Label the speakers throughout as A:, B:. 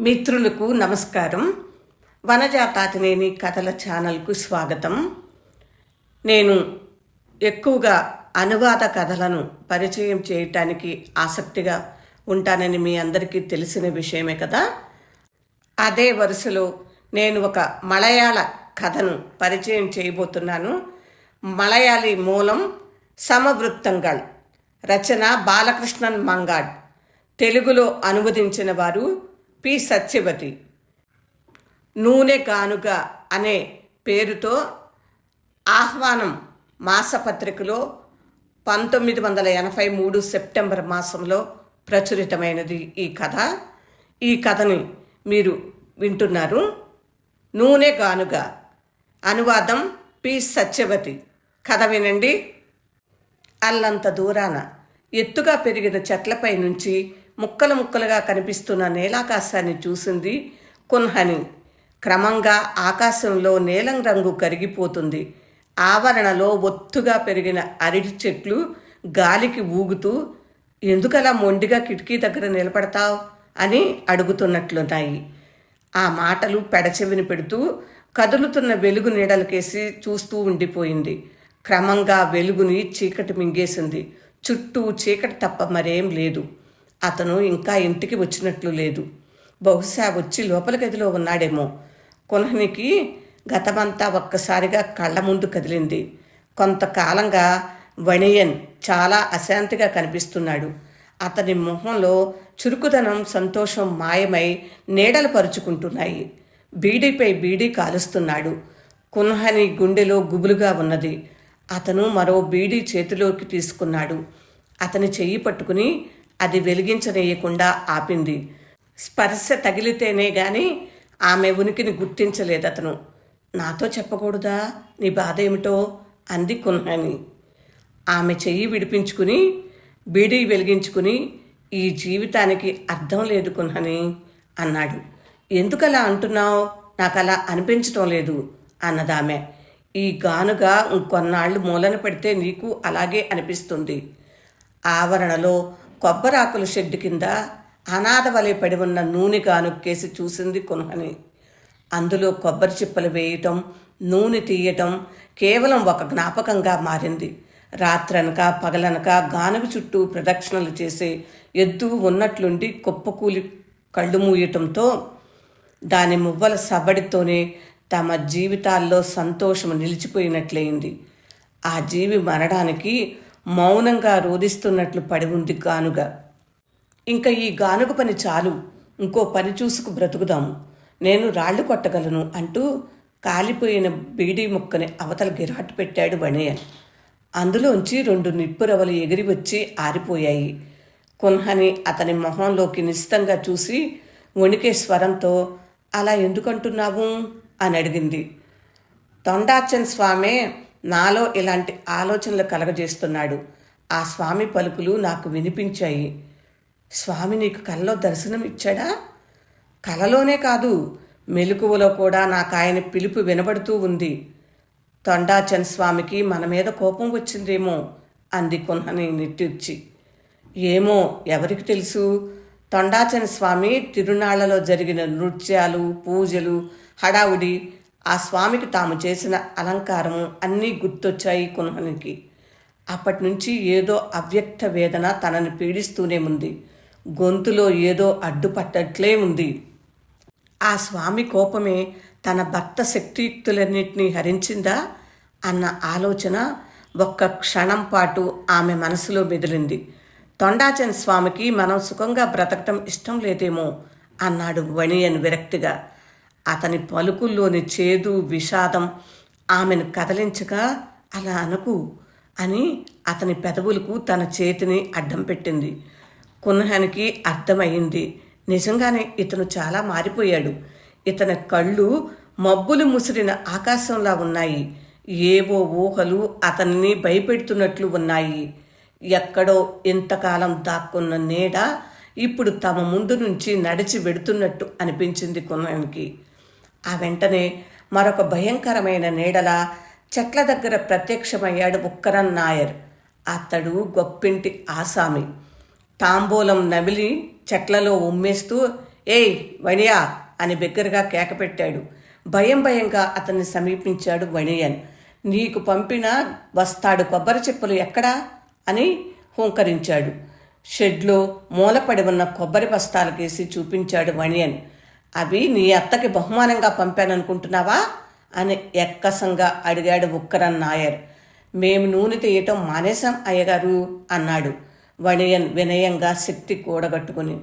A: మిత్రులకు నమస్కారం. వనజాతాతినేని కథల ఛానల్కు స్వాగతం. నేను ఎక్కువగా అనువాద కథలను పరిచయం చేయటానికి ఆసక్తిగా ఉంటానని మీ అందరికీ తెలిసిన విషయమే కదా. అదే వరుసలో నేను ఒక మలయాళ కథను పరిచయం చేయబోతున్నాను. మలయాళీ మూలం సమవృత్తంగల్ రచన బాలకృష్ణన్ మంగాడ్. తెలుగులో అనువదించిన వారు పి సత్యవతి. నూనె కానుక అనే పేరుతో ఆహ్వానం మాసపత్రికలో పంతొమ్మిది వందల ఎనభై మూడు సెప్టెంబర్ మాసంలో ప్రచురితమైనది ఈ కథ. ఈ కథని మీరు వింటున్నారు. నూనె గానుగ అనువాదం పి సత్యవతి. కథ వినండి. అల్లంత దూరాన ఎత్తుగా పెరిగిన చెట్లపై నుంచి ముక్కలు ముక్కలుగా కనిపిస్తున్న నీలాకాశాన్ని చూసింది కున్హని. క్రమంగా ఆకాశంలో నీలం రంగు కరిగిపోతుంది. ఆవరణలో ఒత్తుగా పెరిగిన అరటి చెట్లు గాలికి ఊగుతూ ఎందుకలా మొండిగా కిటికీ దగ్గర నిలబడతావు? అని అడుగుతున్నట్లున్నాయి. ఆ మాటలు పెడచెవిని పెడుతూ కదులుతున్న వెలుగు నీడలకేసి చూస్తూ ఉండిపోయింది. క్రమంగా వెలుగుని చీకటి మింగేసింది. చుట్టూ చీకటి తప్ప మరేం లేదు. అతను ఇంకా ఇంటికి వచ్చినట్లు లేదు. బహుశా వచ్చి లోపల గదిలో ఉన్నాడేమో. కునహనికి గతమంతా ఒక్కసారిగా కళ్ళ ముందు కదిలింది. కొంతకాలంగా వణియన్ చాలా అశాంతిగా కనిపిస్తున్నాడు. అతని మొహంలో చురుకుదనం సంతోషం మాయమై నీడలు పరుచుకుంటున్నాయి. బీడీపై బీడీ కాలుస్తున్నాడు. కున్హని గుండెలో గుబులుగా ఉన్నది. అతను మరో బీడీ చేతిలోకి తీసుకున్నాడు. అతని చెయ్యి పట్టుకుని అది వెలిగించనేయకుండా ఆపింది. స్పర్శ తగిలితేనే గాని ఆమె ఉనికిని గుర్తించలేదు అతను నాతో చెప్పకూడదా? నీ బాధ ఏమిటో? అంది కున్నాని ఆమె చెయ్యి విడిపించుకుని బీడీ వెలిగించుకుని ఈ జీవితానికి అర్థం లేదు కున్నాని అన్నాడు. ఎందుకలా అంటున్నావు? నాకు అలా అనిపించటం లేదు అన్నదామె. ఈ గానుగా ఇంకొన్నాళ్ళు మూలన పెడితే నీకు అలాగే అనిపిస్తుంది. ఆవరణలో కొబ్బరాకుల షెడ్డు కింద అనాథ వలె పడి ఉన్న నూనె గానుక్కేసి చూసింది కొనుహని. అందులో కొబ్బరి చిప్పలు వేయటం నూనె తీయటం కేవలం ఒక జ్ఞాపకంగా మారింది. రాత్రనక పగలనక గానుగ చుట్టూ ప్రదక్షిణలు చేసే ఎద్దు ఉన్నట్లుండి కుప్పకూలి కళ్ళు మూయటంతో దాని మువ్వల సవ్వడితోనే తమ జీవితాల్లో సంతోషం నిలిచిపోయినట్లయింది. ఆ జీవి మరడానికి మౌనంగా రోధిస్తున్నట్లు పడి ఉంది గానుగ. ఇంకా ఈ గానుగ పని చాలు. ఇంకో పని చూసుకు బ్రతుకుదాము నేను రాళ్ళు కొట్టగలను అంటూ కాలిపోయిన బీడీ ముక్కని అవతల గిరాటు పెట్టాడు వణయన్. అందులోంచి రెండు నిప్పురవలు ఎగిరి వచ్చి ఆరిపోయాయి. కున్హని అతని మొహంలోకి నిశితంగా చూసి వణికే స్వరంతో అలా ఎందుకంటున్నావు? అని అడిగింది. తొండాచన్ స్వామే నాలో ఇలాంటి ఆలోచనలు కలగజేస్తున్నాడు. ఆ స్వామి పలుకులు నాకు వినిపించాయి. స్వామి నీకు కలలో దర్శనం ఇచ్చాడా? కలలోనే కాదు మెలకువలో కూడా నాకు ఆయన పిలుపు వినబడుతూ ఉంది. తొండాచన్ స్వామికి మన మీద కోపం వచ్చిందేమో అంది కొన్నని నిట్టూర్చి ఏమో ఎవరికి తెలుసు? తొండాచన్ స్వామి తిరునాళ్ళలో జరిగిన నృత్యాలు పూజలు హడావుడి ఆ స్వామికి తాము చేసిన అలంకారము అన్నీ గుర్తొచ్చాయి కున్హనికి. అప్పటి నుంచి ఏదో అవ్యక్త వేదన తనని పీడిస్తూనే ఉంది. గొంతులో ఏదో అడ్డుపట్టట్లే ఉంది. ఆ స్వామి కోపమే తన భర్త శక్తియుక్తులన్నింటినీ హరించిందా అన్న ఆలోచన ఒక్క క్షణం పాటు ఆమె మనసులో మెదిలింది. తొండాచన్ స్వామికి మనం సుఖంగా బ్రతకటం ఇష్టం లేదేమో అన్నాడు వణియన్ విరక్తిగా. అతని పలుకుల్లోని చేదు విషాదం ఆమెను కదలించగా అలా అనకు అని అతని పెదవులకు తన చేతిని అడ్డం పెట్టింది. కున్హానికి అర్థమయ్యింది. నిజంగానే ఇతను చాలా మారిపోయాడు. ఇతని కళ్ళు మబ్బులు ముసిరిన ఆకాశంలా ఉన్నాయి. ఏవో ఊహలు అతన్ని భయపెడుతున్నట్లు ఉన్నాయి. ఎక్కడో ఇంతకాలం దాక్కున్న నీడ ఇప్పుడు తమ ముందు నుంచి నడిచి వెడుతున్నట్టు అనిపించింది కున్నానికి ఆ వెంటనే మరొక భయంకరమైన నీడల చెట్ల దగ్గర ప్రత్యక్షమయ్యాడు ఉక్కరన్ నాయర్. అతడు గొప్పింటి ఆసామి. తాంబూలం నమిలి చెట్లలో ఉమ్మేస్తూ ఏయ్ వణియా అని బిగ్గరగా కేకపెట్టాడు. భయం భయంగా అతన్ని సమీపించాడు వణియన్. నీకు పంపిన వస్తాడు కొబ్బరి చెప్పులు ఎక్కడా? అని హూంకరించాడు. షెడ్లో మూలపడి ఉన్న కొబ్బరి బస్తాలకేసి చూపించాడు వణియన్. అవి నీ అత్తకి బహుమానంగా పంపాననుకుంటున్నావా? అని ఎక్కసంగా అడిగాడు ఉక్కరన్ నాయర్. మేము నూనె తీయటం మానేశాం అయ్యగారు అన్నాడు వణియన్ వినయంగా శక్తి కూడగట్టుకుని.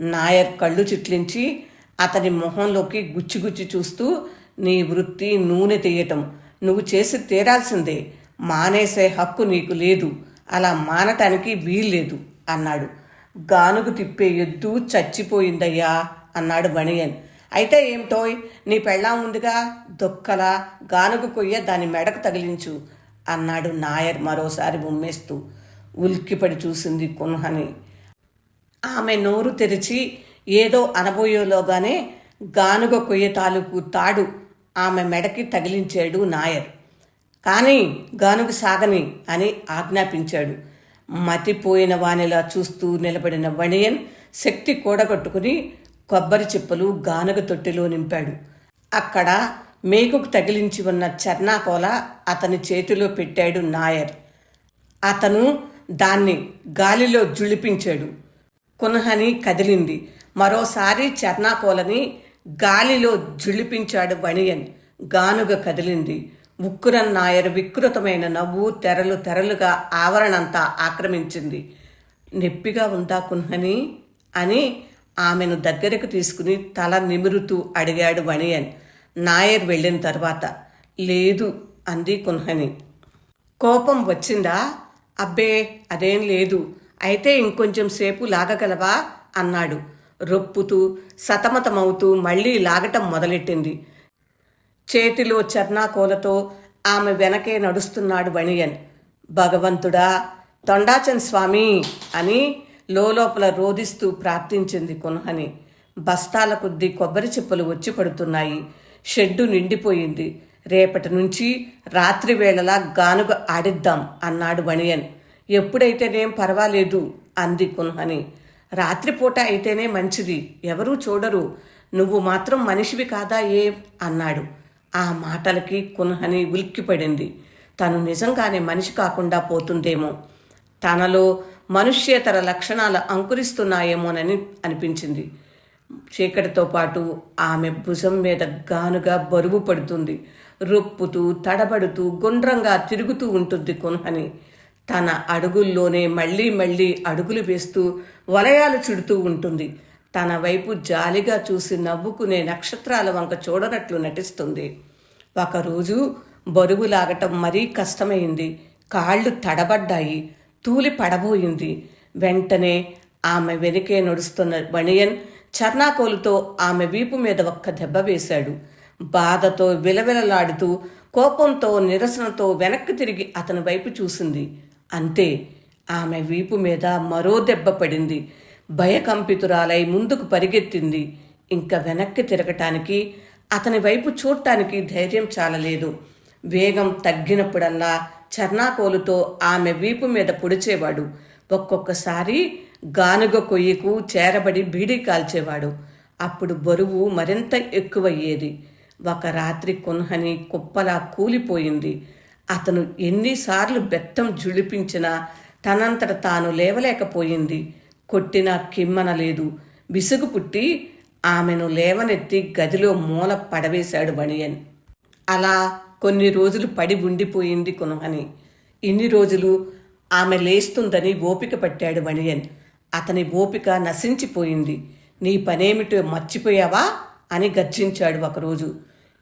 A: నాయర్ కళ్ళు చిట్లించి అతని మొహంలోకి గుచ్చిగుచ్చి చూస్తూ నీ వృత్తి నూనె తీయటం నువ్వు చేసి తీరాల్సిందే మానేసే హక్కు నీకు లేదు అలా మానటానికి వీల్లేదు అన్నాడు. గానుగు తిప్పే ఎద్దు చచ్చిపోయిందయ్యా అన్నాడు బణియన్ అయితే ఏమిటోయ్ నీ పెళ్ళాం ఉందిగా దొక్కలా గానుగు కొయ్య దాని మెడకు తగిలించు అన్నాడు నాయర్ మరోసారి ఉమ్మేస్తూ ఉల్కిపడి చూసింది కున్హని. ఆమె నోరు తెరిచి ఏదో అనబోయేలోగానే గానుగ కొయ్య తాలూకు తాడు ఆమె మెడకి తగిలించాడు నాయర్. కానీ గానుగ సాగని అని ఆజ్ఞాపించాడు. మతిపోయిన వానిలా చూస్తూ నిలబడిన వణియన్ శక్తి కూడగట్టుకుని కొబ్బరి చిప్పలు గానుగ తొట్టిలో నింపాడు. అక్కడ మేకుకు తగిలించి ఉన్న చర్నాకోల అతని చేతిలో పెట్టాడు నాయర్. అతను దాన్ని గాలిలో జుళిపించాడు. కున్హని కదిలింది. మరోసారి చర్నాకోలని గాలిలో జుళిపించాడు వణియన్. గానుగ కదిలింది. ఉక్కురన్ నాయర్ వికృతమైన నవ్వు తెరలు తెరలుగా ఆవరణంతా ఆక్రమించింది. నొప్పిగా ఉందా కున్హని? అని ఆమెను దగ్గరకు తీసుకుని తల నిమురుతూ అడిగాడు వణియన్. నాయర్ వెళ్ళిన తర్వాత లేదు అంది కున్హని కోపం వచ్చిందా? అబ్బే అదేం లేదు. అయితే ఇంకొంచెం సేపు లాగగలవా? అన్నాడు. రొప్పుతూ సతమతమవుతూ మళ్ళీ లాగటం మొదలెట్టింది. చేతిలో చర్నాకోలతో ఆమె వెనకే నడుస్తున్నాడు వణియన్. భగవంతుడా తొండాచన్ స్వామి అని లోపల రోదిస్తూ ప్రార్థించింది కున్హని. బస్తాల కొద్దీ కొబ్బరి చిప్పలు వచ్చి పడుతున్నాయి. షెడ్డు నిండిపోయింది. రేపటి నుంచి రాత్రి వేళలా గానుగ ఆడిద్దాం అన్నాడు వణియన్. ఎప్పుడైతేనేం పర్వాలేదు అంది కున్హని. రాత్రిపూట అయితేనే మంచిది. ఎవరూ చూడరు. నువ్వు మాత్రం మనిషివి కాదా ఏ? అన్నాడు. ఆ మాటలకి కున్హని ఉలిక్కిపడింది. తను నిజంగానే మనిషి కాకుండా పోతుందేమో. తనలో మనుష్యేతర లక్షణాలు అంకురిస్తున్నాయేమోనని అనిపించింది. చీకటితో పాటు ఆమె భుజం మీద గానుగా బరువు పడుతుంది. రొప్పుతూ తడబడుతూ గుండ్రంగా తిరుగుతూ ఉంటుంది కొన్హని. తన అడుగుల్లోనే మళ్ళీ మళ్ళీ అడుగులు వేస్తూ వలయాలు చుడుతూ ఉంటుంది. తన వైపు జాలిగా చూసి నవ్వుకునే నక్షత్రాల వంక చూడనట్లు నటిస్తుంది. ఒకరోజు బరువు లాగటం మరీ కష్టమైంది. కాళ్ళు తడబడ్డాయి. తూలి పడబోయింది. వెంటనే ఆమె వెనుకే నడుస్తున్న బణియన్ చర్నాకోలుతో ఆమె వీపు మీద ఒక్క దెబ్బ వేశాడు. బాధతో విలవిలలాడుతూ కోపంతో నిరసనతో వెనక్కి తిరిగి అతని వైపు చూసింది. అంతే ఆమె వీపు మీద మరో దెబ్బ పడింది. భయకంపితురాలై ముందుకు పరిగెత్తింది. ఇంకా వెనక్కి తిరగటానికి అతని వైపు చూడటానికి ధైర్యం చాలలేదు. వేగం తగ్గినప్పుడల్లా చర్నాకోలుతో ఆమె వీపు మీద పొడిచేవాడు. ఒక్కొక్కసారి గానుగ కొయ్యకు చేరబడి బీడీ కాల్చేవాడు. అప్పుడు బరువు మరింత ఎక్కువయ్యేది. ఒక రాత్రి కొన్హని కుప్పలా కూలిపోయింది. అతను ఎన్నిసార్లు బెత్తం జుళిపించినా తనంతట తాను లేవలేకపోయింది. కొట్టినా కిమ్మనలేదు. విసుగు పుట్టి ఆమెను లేవనెత్తి గదిలో మూల పడవేశాడు వణియన్. అలా కొన్ని రోజులు పడి ఉండిపోయింది కునహని. ఇన్ని రోజులు ఆమె లేస్తుందని ఓపిక పట్టాడు వణియన్ అతని ఓపిక నశించిపోయింది. నీ పనేమిటో మర్చిపోయావా? అని గర్జించాడు ఒకరోజు.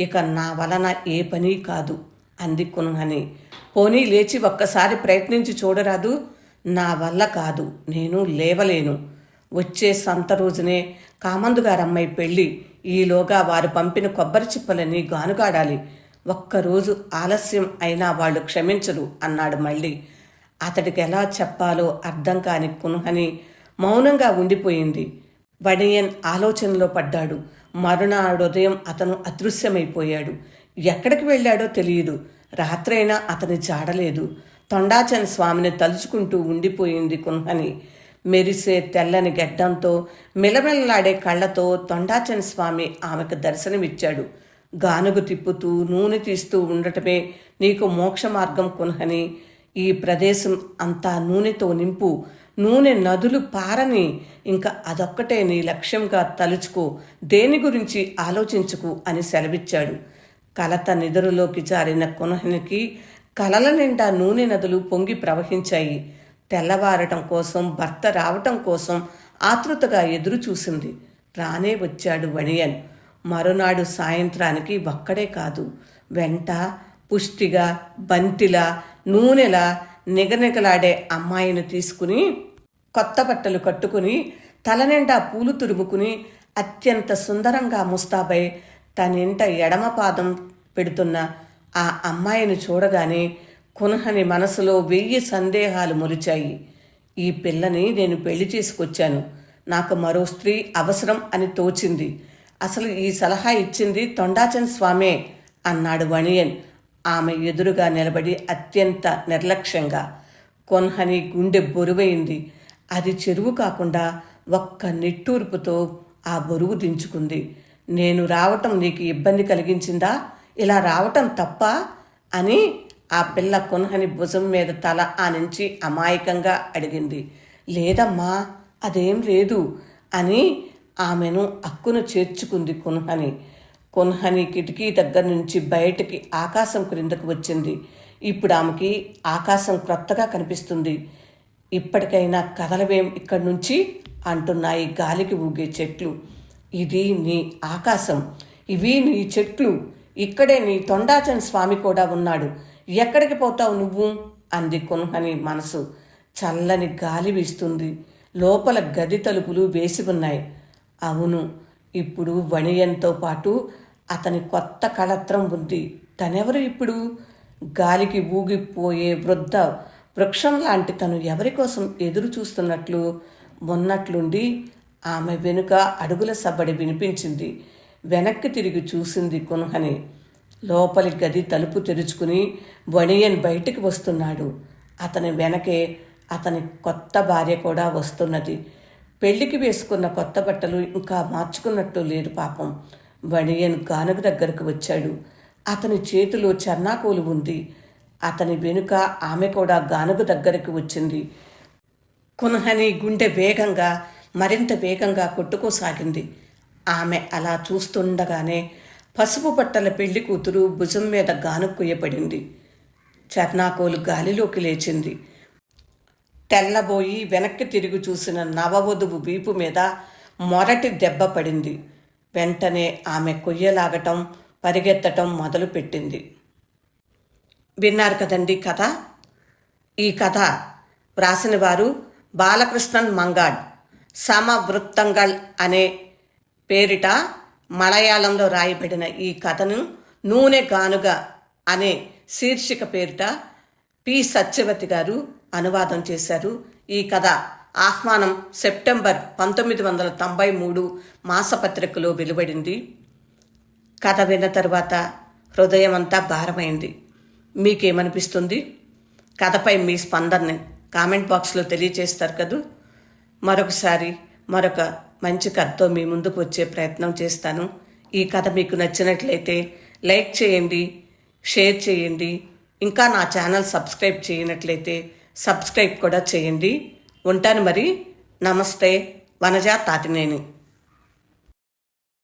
A: ఇక నా వలన ఏ పని కాదు అంది కునహని. పోనీ లేచి ఒక్కసారి ప్రయత్నించి చూడరాదు. నా వల్ల కాదు నేను లేవలేను. వచ్చే సంత రోజునే కామందుగారమ్మాయి పెళ్ళి. ఈలోగా వారు పంపిన కొబ్బరి చిప్పలని గానుగాడాలి. ఒక్కరోజు ఆలస్యం అయినా వాళ్ళు క్షమించరు అన్నాడు మళ్ళీ. అతడికి ఎలా చెప్పాలో అర్థం కాని కునుహని మౌనంగా ఉండిపోయింది. వడియన్ ఆలోచనలో పడ్డాడు. మరునాడు ఉదయం అతను అదృశ్యమైపోయాడు. ఎక్కడికి వెళ్ళాడో తెలియదు. రాత్రైనా అతని జాడలేదు. తొండాచన స్వామిని తలుచుకుంటూ ఉండిపోయింది కున్హని. మెరిసే తెల్లని గెడ్డంతో మిలమిలలాడే కళ్ళతో తొండాచన స్వామి ఆమెకు దర్శనమిచ్చాడు. గానుగు తిప్పుతూ నూనె తీస్తూ ఉండటమే నీకు మోక్ష మార్గం కొనహని. ఈ ప్రదేశం అంతా నూనెతో నింపు నూనె నదులు పారని. ఇంకా అదొక్కటే నీ లక్ష్యంగా తలుచుకో దేని గురించి ఆలోచించుకు అని సెలవిచ్చాడు. కలత నిదురులోకి జారిన కొనహనికి కలల నిండా నూనె నదులు పొంగి ప్రవహించాయి. తెల్లవారటం కోసం భర్త రావటం కోసం ఆతృతగా ఎదురు చూసింది రానే వచ్చాడు వణియన్. మరునాడు సాయంత్రానికి ఒక్కడే కాదు. వెంట పుష్టిగా బంతిలా నూనెలా నిగనిగలాడే అమ్మాయిని తీసుకుని కొత్త బట్టలు కట్టుకుని తలనిండా పూలు తురుముకుని అత్యంత సుందరంగా ముస్తాబై తనింట ఎడమ పాదం పెడుతున్న ఆ అమ్మాయిని చూడగానే కునహని మనసులో వెయ్యి సందేహాలు మొలిచాయి. ఈ పిల్లని నేను పెళ్ళి చేసుకొచ్చాను. నాకు మరో స్త్రీ అవసరం అని తోచింది. అసలు ఈ సలహా ఇచ్చింది తొండాచన్ స్వామే అన్నాడు వణియన్. ఆమె ఎదురుగా నిలబడి అత్యంత నిర్లక్ష్యంగా కొన్హని గుండె బొరువైంది. అది చెరువు కాకుండా ఒక్క నిట్టూర్పుతో ఆ బరువు దించుకుంది. నేను రావటం నీకు ఇబ్బంది కలిగించిందా? ఇలా రావటం తప్ప? అని ఆ పిల్ల కొన్హని భుజం మీద తల ఆనించి అమాయకంగా అడిగింది. లేదమ్మా అదేం లేదు అని ఆమెను అక్కును చేర్చుకుంది కొన్హని. కొన్హని కిటికీ దగ్గర నుంచి బయటికి ఆకాశం క్రిందకు వచ్చింది. ఇప్పుడు ఆమెకి ఆకాశం క్రొత్తగా కనిపిస్తుంది. ఇప్పటికైనా కదలవేం ఇక్కడి నుంచి? అంటున్నాయి గాలికి ఊగే చెట్లు. ఇది నీ ఆకాశం. ఇవి నీ చెట్లు. ఇక్కడే నీ తొండాచన్ స్వామి కూడా ఉన్నాడు. ఎక్కడికి పోతావు నువ్వు? అంది కొన్హని మనసు. చల్లని గాలి వీస్తుంది. లోపల గది తలుపులు వేసి ఉన్నాయి. అవును. ఇప్పుడు వణియంతో పాటు అతని కొత్త కళత్రం ఉంది. తనెవరు ఇప్పుడు? గాలికి ఊగిపోయే వృద్ధ వృక్షం లాంటి తను ఎవరి కోసం ఎదురు చూస్తున్నట్లు? మొన్నట్లుండి ఆమె వెనుక అడుగుల సబ్బడి వినిపించింది. వెనక్కి తిరిగి చూసింది కొనుహని. లోపలి గది తలుపు తెరుచుకుని వణియన్ బయటికి వస్తున్నాడు. అతని వెనకే అతని కొత్త భార్య కూడా వస్తున్నది. పెళ్ళికి వేసుకున్న కొత్త బట్టలు ఇంకా మార్చుకున్నట్టు లేదు పాపం. వణియన్ గానుగ దగ్గరకు వచ్చాడు. అతని చేతిలో చర్నాకోలు ఉంది. అతని వెనుక ఆమె కూడా గానుగ దగ్గరకు వచ్చింది. కునహని గుండె వేగంగా మరింత వేగంగా కొట్టుకోసాగింది. ఆమె అలా చూస్తుండగానే పసుపు బట్టల పెళ్ళి కూతురు భుజం మీద గానుక్కుయ్యబడింది చర్నాకోలు గాలిలోకి లేచింది. తెల్లబోయి వెనక్కి తిరిగి చూసిన నవవధువు వీపు మీద మొరటి దెబ్బ పడింది. వెంటనే ఆమె కొయ్యలాగటం పరిగెత్తటం మొదలుపెట్టింది. విన్నారు కదండి కథ? ఈ కథ వ్రాసిన వారు బాలకృష్ణన్ మంగాడ్ సమవృత్తంగల్ అనే పేరిట మలయాళంలో రాయబడిన ఈ కథను నూనె గానుగ అనే శీర్షిక పేరిట పి. సత్యవతి గారు అనువాదం చేశారు. ఈ కథ ఆహ్వానం సెప్టెంబర్ పంతొమ్మిది వందల తొంభై మూడు మాసపత్రికలో వెలువడింది. కథ విన్న తర్వాత హృదయం అంతా భారమైంది. మీకేమనిపిస్తుంది? కథపై మీ స్పందనని కామెంట్ బాక్స్లో తెలియజేస్తారు కదూ. మరొకసారి మరొక మంచి కథతో మీ ముందుకు వచ్చే ప్రయత్నం చేస్తాను. ఈ కథ మీకు నచ్చినట్లయితే లైక్ చేయండి షేర్ చేయండి. ఇంకా నా ఛానల్ సబ్స్క్రైబ్ చేయనట్లయితే సబ్స్క్రైబ్ కూడా చేయండి. ఉంటాను మరి. నమస్తే. వనజా తాతినేని